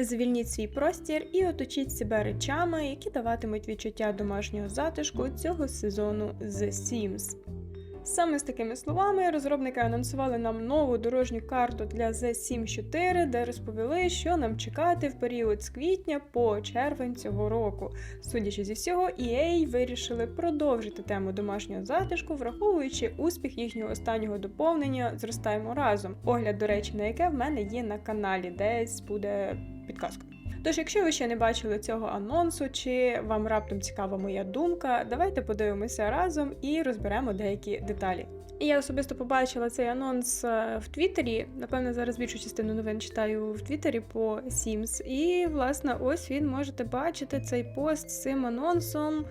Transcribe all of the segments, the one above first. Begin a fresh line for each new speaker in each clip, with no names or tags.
Звільніть свій простір і оточіть себе речами, які даватимуть відчуття домашнього затишку цього сезону The Sims. Саме з такими словами розробники анонсували нам нову дорожню карту для The Sims 4, де розповіли, що нам чекати в період з квітня по червень цього року. Судячи зі всього, EA вирішили продовжити тему домашнього затишку, враховуючи успіх їхнього останнього доповнення Зростаємо разом. Огляд, до речі, на яке в мене є на каналі, десь буде підказка. Тож, якщо ви ще не бачили цього анонсу, чи вам раптом цікава моя думка, давайте подивимося разом і розберемо деякі деталі. І Я особисто побачила цей анонс е, в Твіттері. Напевно, зараз більшу частину новин читаю в Твіттері по Sims. І, власне, ось він можете бачити цей пост з цим анонсом.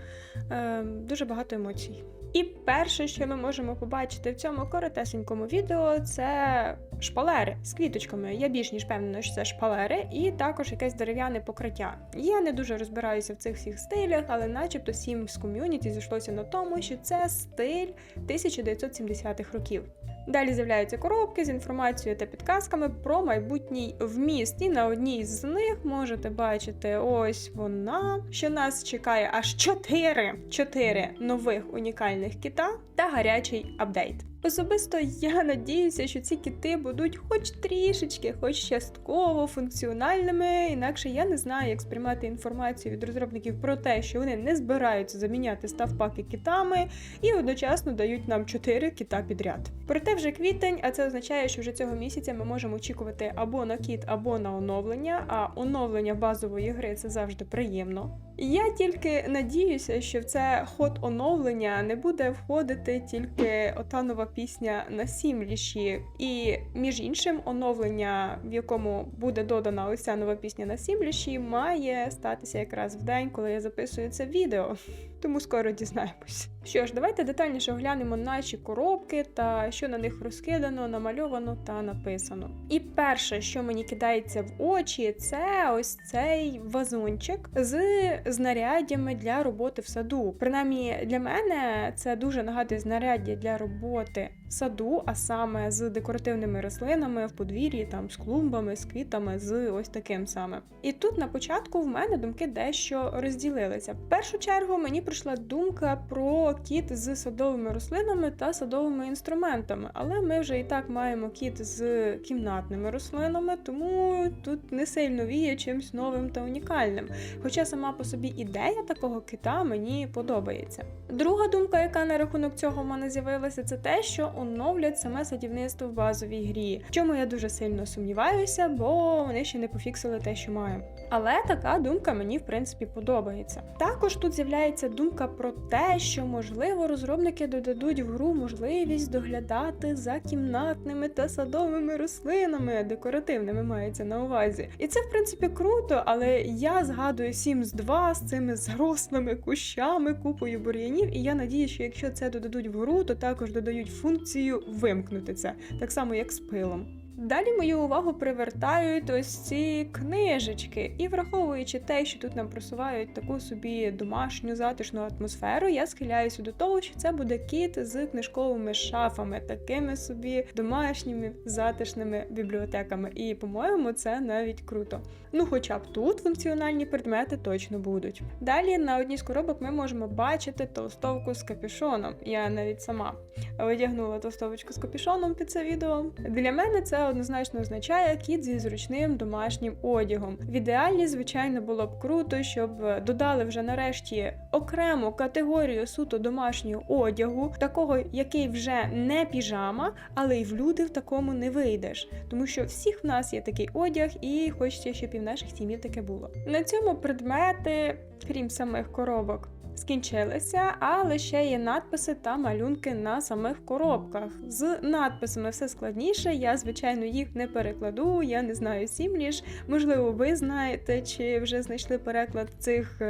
Е, дуже багато емоцій. І перше, що ми можемо побачити в цьому коротесенькому відео, це шпалери з квіточками. Я більш ніж певна, що це шпалери, і також якесь дерев'яне покриття. Я не дуже розбираюся в цих всіх стилях, але начебто Sims ком'юніті зійшлося на тому, що це стиль 1970-х років. Далі з'являються коробки з інформацією та підказками про майбутній вміст. І на одній з них можете бачити ось вона, що нас чекає аж 4, 4 нових унікальних кита та гарячий апдейт. Особисто я надіюся, що ці кити будуть хоч трішечки, хоч частково функціональними, інакше я не знаю, як сприймати інформацію від розробників про те, що вони не збираються заміняти ставпаки китами і одночасно дають нам 4 кита підряд. Проте вже квітень, а це означає, що вже цього місяця ми можемо очікувати або на кіт, або на оновлення. А оновлення базової гри це завжди приємно. Я тільки надіюся, що в це ход оновлення не буде входити тільки ота нова пісня на сімліші. І між іншим, оновлення, в якому буде додана ось ця нова пісня на сімліші, має статися якраз в день, коли я записую це відео. Тому скоро дізнаємось. Що ж, давайте детальніше оглянемо наші коробки та що на них розкидано, намальовано та написано. І перше, що мені кидається в очі, це ось цей вазончик з знаряддями для роботи в саду. Принаймні для мене це дуже нагадує знаряддя для роботи саду, а саме з декоративними рослинами в подвір'ї, там з клумбами, з квітами, з ось таким саме. І тут на початку в мене думки дещо розділилися. В першу чергу мені прийшла думка про кіт з садовими рослинами та садовими інструментами, але ми вже і так маємо кіт з кімнатними рослинами, тому тут не сильно віє чимось новим та унікальним. Хоча сама по собі ідея такого кита мені подобається. Друга думка, яка на рахунок цього в мене з'явилася, це те, що оновлять саме садівництво в базовій грі. В чому я дуже сильно сумніваюся, бо вони ще не пофіксили те, що маємо. Але така думка мені в принципі подобається. Також тут з'являється думка про те, що можливо розробники додадуть в гру можливість доглядати за кімнатними та садовими рослинами, декоративними мається на увазі. І це в принципі круто, але я згадую Sims 2 з цими зрослими кущами, купою бур'янів, і я надію, що якщо це додадуть в гру, то також додають функцію вимкнути це, так само як з пилом. Далі мою увагу привертають ось ці книжечки, і враховуючи те, що тут нам просувають таку собі домашню затишну атмосферу, я схиляюся до того, що це буде кіт з книжковими шафами, такими собі домашніми затишними бібліотеками. І, по-моєму, це навіть круто. Ну, хоча б тут функціональні предмети точно будуть. Далі на одній з коробок ми можемо бачити толстовку з капюшоном. Я навіть сама одягнула толстовочку з капюшоном під це відео. Для мене це однозначно означає кіт зі зручним домашнім одягом. В ідеалі, звичайно, було б круто, щоб додали вже нарешті окрему категорію суто домашнього одягу, такого, який вже не піжама, але й в люди в такому не вийдеш. Тому що всіх в нас є такий одяг, і хочеться, щоб і в наших сім'їв таке було. На цьому предмети, крім самих коробок. Скінчилися, але ще є надписи та малюнки на самих коробках. З надписами все складніше. Я, звичайно, їх не перекладу. Я не знаю сім ліж. Можливо, ви знаєте, чи вже знайшли переклад цих.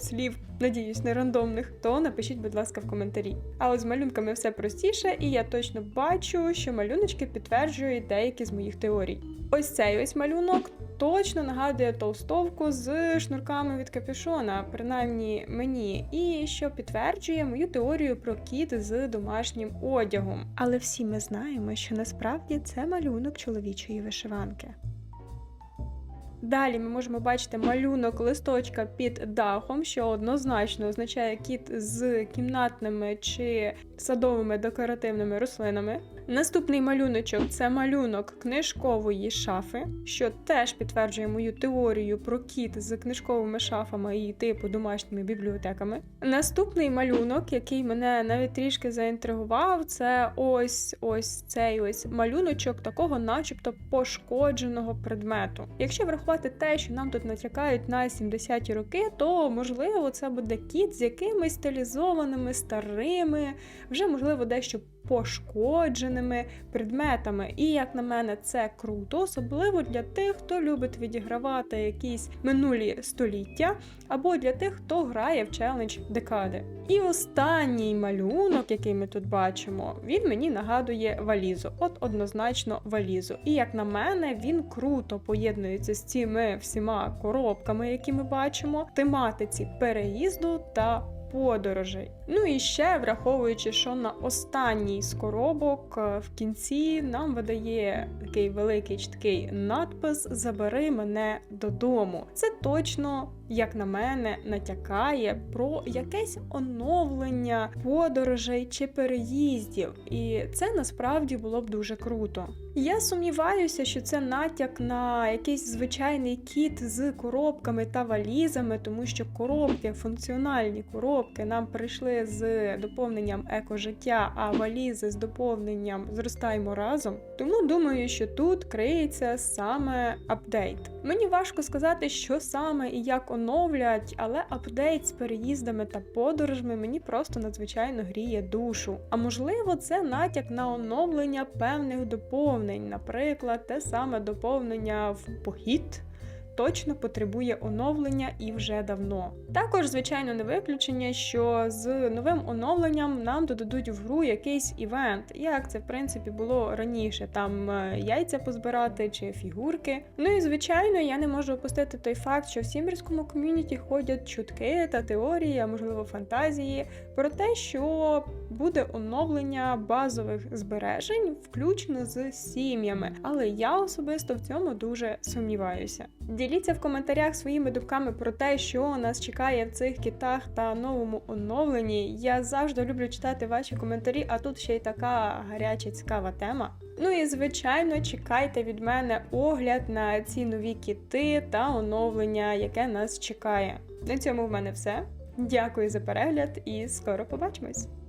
Слів, надіюсь, не рандомних, то напишіть, будь ласка, в коментарі. А от з малюнками все простіше, і я точно бачу, що малюночки підтверджують деякі з моїх теорій. Ось цей ось малюнок точно нагадує толстовку з шнурками від капюшона, принаймні мені, і що підтверджує мою теорію про кіт з домашнім одягом. Але всі ми знаємо, що насправді це малюнок чоловічої вишиванки. Далі ми можемо бачити малюнок листочка під дахом, що однозначно означає кіт з кімнатними чи садовими декоративними рослинами. Наступний малюночок це малюнок книжкової шафи, що теж підтверджує мою теорію про кіт з книжковими шафами і типу домашніми бібліотеками. Наступний малюнок, який мене навіть трішки заінтригував, це ось ось цей ось малюночок такого, начебто, пошкодженого предмету. Якщо врахувати те, що нам тут натякають на 70-ті роки, то можливо це буде кіт з якимись стилізованими старими, вже можливо дещо пошкодженими предметами. І як на мене, це круто, особливо для тих, хто любить відігравати якісь минулі століття, або для тих, хто грає в челендж декади. І останній малюнок, який ми тут бачимо, він мені нагадує валізу. От однозначно валізу. І як на мене, він круто поєднується з цими всіма коробками, які ми бачимо, тематиці переїзду та подорожей. Ну і ще враховуючи, що на останній з коробок е, в кінці нам видає такий великий чіткий надпис Забери мене додому. Це точно, як на мене, натякає про якесь оновлення подорожей чи переїздів. І це насправді було б дуже круто. Я сумніваюся, що це натяк на якийсь звичайний кіт з коробками та валізами, тому що коробки, функціональні коробки, нам прийшли з доповненням екожиття, а валізи з доповненням зростаємо разом. Тому думаю, що тут криється саме апдейт. Мені важко сказати, що саме і як оновлять, але апдейт з переїздами та подорожами мені просто надзвичайно гріє душу. А можливо, це натяк на оновлення певних доповнень, наприклад, те саме доповнення в похід. Точно потребує оновлення і вже давно. Також, звичайно, не виключення, що з новим оновленням нам додадуть в гру якийсь івент, як це в принципі було раніше, там е, яйця позбирати чи фігурки. Ну і звичайно, я не можу опустити той факт, що в сімерському ком'юніті ходять чутки та теорії, а можливо фантазії, про те, що буде оновлення базових збережень, включно з сім'ями. Але я особисто в цьому дуже сумніваюся. Діліться в коментарях своїми думками про те, що нас чекає в цих китах та новому оновленні. Я завжди люблю читати ваші коментарі, а тут ще й така гаряча цікава тема. Ну і звичайно, чекайте від мене огляд на ці нові кіти та оновлення, яке нас чекає. На цьому в мене все. Дякую за перегляд і скоро побачимось!